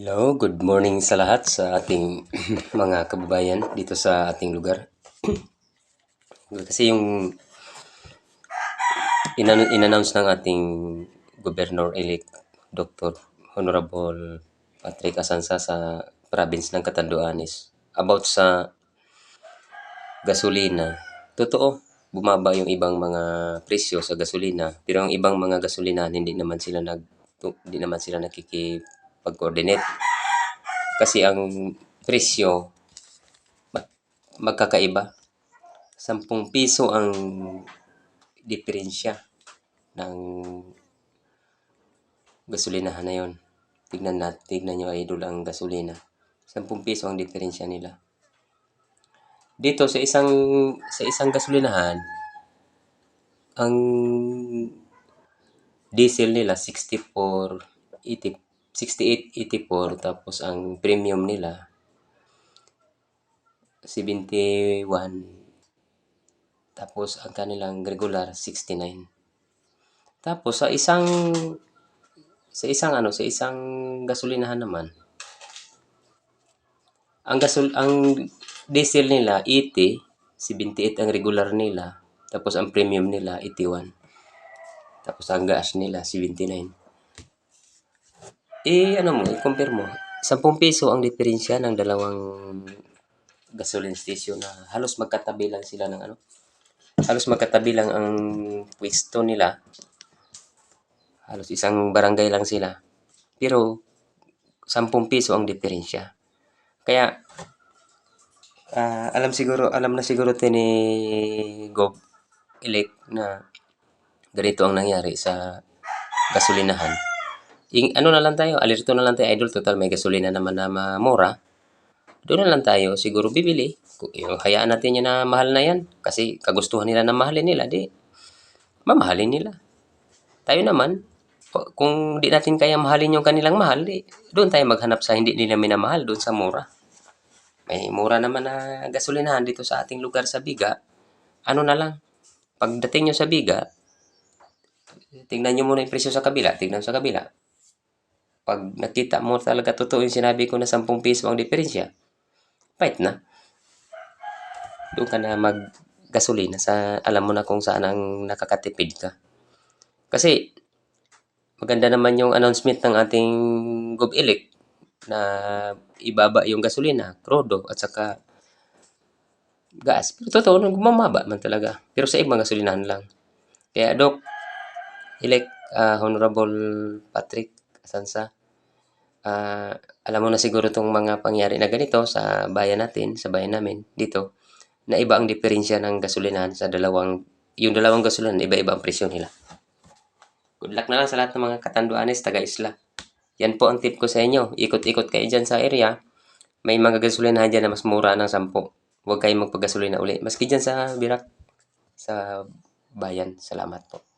Hello, good morning sa lahat sa ating mga kababayan dito sa ating lugar. Kasi yung inan- in-announce ng ating Governor-elect Dr. Honorable Patrick Asansa sa province ng Catanduanes about sa gasolina. Totoo, bumaba yung ibang mga presyo sa gasolina, pero ang ibang mga gasolina hindi naman sila nag hindi naman sila nakikipag-coordinate. Kasi ang presyo mag- magkakaiba. 10 piso ang diferensya ng gasolinahan na yon. Tignan natin, tignan nyo idol ang gasolina. 10 piso ang diferensya nila. Dito sa isang sa isang gasolinahan, ang diesel nila 64 80 68.84 tapos ang premium nila 71 tapos ang kanilang regular 69 tapos sa isang sa isang ano sa isang gasolinahan naman ang gasol ang diesel nila 80 78 ang regular nila tapos ang premium nila 81 tapos ang gas nila 79 eh, ano mo, i-compare mo. 10 piso ang diferensya ng dalawang gasoline station na halos magkatabi lang sila ng ano. Halos magkatabi lang ang pwesto nila. Halos isang barangay lang sila. Pero 10 piso ang diferensya. Kaya ah, alam siguro, alam na siguro tin ni Gov elect na ganito ang nangyari sa gasolinahan. Yung, ano na lang tayo, alerto na lang tayo, idol. Total, may gasolina naman na mura. Doon na lang tayo siguro bibili. Yung hayaan natin yan na mahal na yan. Kasi kagustuhan nila na mahalin nila, di mamahalin nila. Tayo naman, kung di natin kaya mahalin yung kanilang mahal, di, doon tayo maghanap sa hindi nila minamahal, doon sa mura. May mura naman na gasolinahan dito sa ating lugar sa Biga. Ano na lang, pagdating nyo sa Biga, tingnan nyo muna yung presyo sa kabila, tingnan sa kabila. Pag nakita mo talaga totoo yung sinabi ko na 10 piso ang diferensya, fight na. Doon ka na mag gasolina sa alam mo na kung saan ang nakakatipid ka. Kasi maganda naman yung announcement ng ating GovElect na ibaba yung gasolina, krodo at saka gas. Pero totoo, gumamaba man talaga. Pero sa ibang gasolinahan lang. Kaya Doc, elect ah, Honorable Patrick Sansa, ah, alam mo na siguro itong mga pangyari na ganito sa bayan natin, sa bayan namin dito, na iba ang diferensya ng gasolinahan sa dalawang, yung dalawang gasolinahan, iba-iba ang presyo nila. Good luck na lang sa lahat ng mga katanduanes, taga-isla. Yan po ang tip ko sa inyo. Ikot-ikot kayo dyan sa area. May mga gasolinahan dyan na mas mura ng 10. Huwag kayong magpagasolina uli. Maski dyan sa Birak, sa bayan. Salamat po.